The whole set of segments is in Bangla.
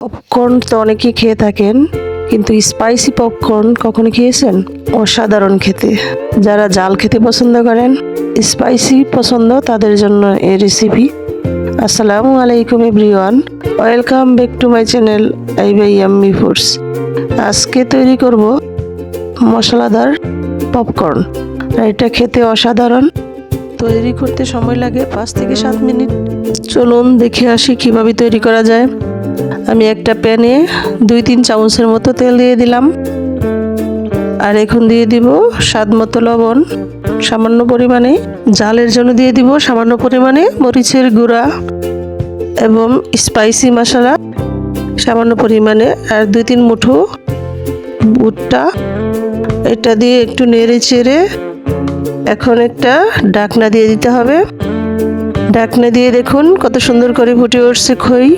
পপকর্ন তো অনেকেই খেয়ে থাকেন, কিন্তু স্পাইসি পপকর্ন কখনো খেয়েছেন? অসাধারণ খেতে। যারা জাল খেতে পছন্দ করেন স্পাইসি পছন্দ তাদের জন্য এই রেসিপি আসসালামু আলাইকুম everyone welcome back to my channel I by yummy foods আজকে তৈরি করব মশলাদার পপকর্ন এটা খেতে অসাধারণ। তৈরি করতে সময় লাগে পাঁচ থেকে সাত মিনিট। চলুন দেখে আসি কীভাবে তৈরি করা যায়। আমি একটা প্যানে দুই তিন চামচের মতো তেল দিয়ে দিলাম। আর এখন দিয়ে দিব স্বাদ মতো লবণ। সামান্য পরিমাণে জালের জন্য দিয়ে দিব সামান্য পরিমাণে মরিচের গুঁড়া এবং স্পাইসি মশলা সামান্য পরিমাণে আর দুই তিন মুঠো ভুট্টা। এটা দিয়ে একটু নেড়ে চেড়ে এখন একটা ডাকনা দিয়ে দিতে হবে। ডাকনা দিয়ে দেখুন কত সুন্দর করে ফুটে উঠছে খই।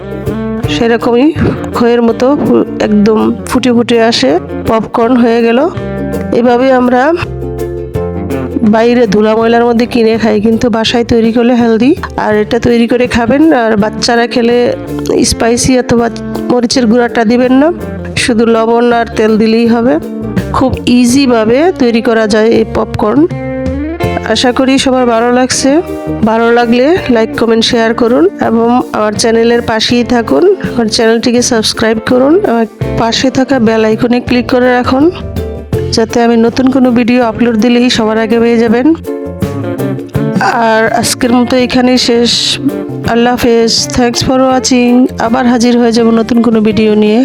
সেরকমই খয়ের মতো একদম ফুটে ফুটে আসে পপকর্ন হয়ে গেল। এভাবে আমরা বাইরে ধুলা ময়লার মধ্যে কিনে খাই, কিন্তু বাসায় তৈরি করলে হেলদি আর এটা তৈরি করে খাবেন, আর বাচ্চারা খেলে স্পাইসি অথবা মরিচের গুঁড়াটা দিবেন না। শুধু লবণ আর তেল দিলেই হবে। খুব ইজিভাবে তৈরি করা যায় এই পপকর্ন আশা করি সবার ভালো লাগছে। ভালো লাগলে লাইক কমেন্ট শেয়ার করুন এবং আমার চ্যানেলের পাশেই থাকুন। আমার চ্যানেলটিকে সাবস্ক্রাইব করুন আমার পাশে থাকা বেল আইকনে ক্লিক করে রাখুন। যাতে আমি নতুন কোনো ভিডিও আপলোড দিলেই সবার আগে পেয়ে যাবেন। আর আজকের মতো এখানেই শেষ। আল্লাহ হাফেজ। থ্যাংকস ফর ওয়াচিং আবার হাজির হয়ে যাব নতুন কোনো ভিডিও নিয়ে।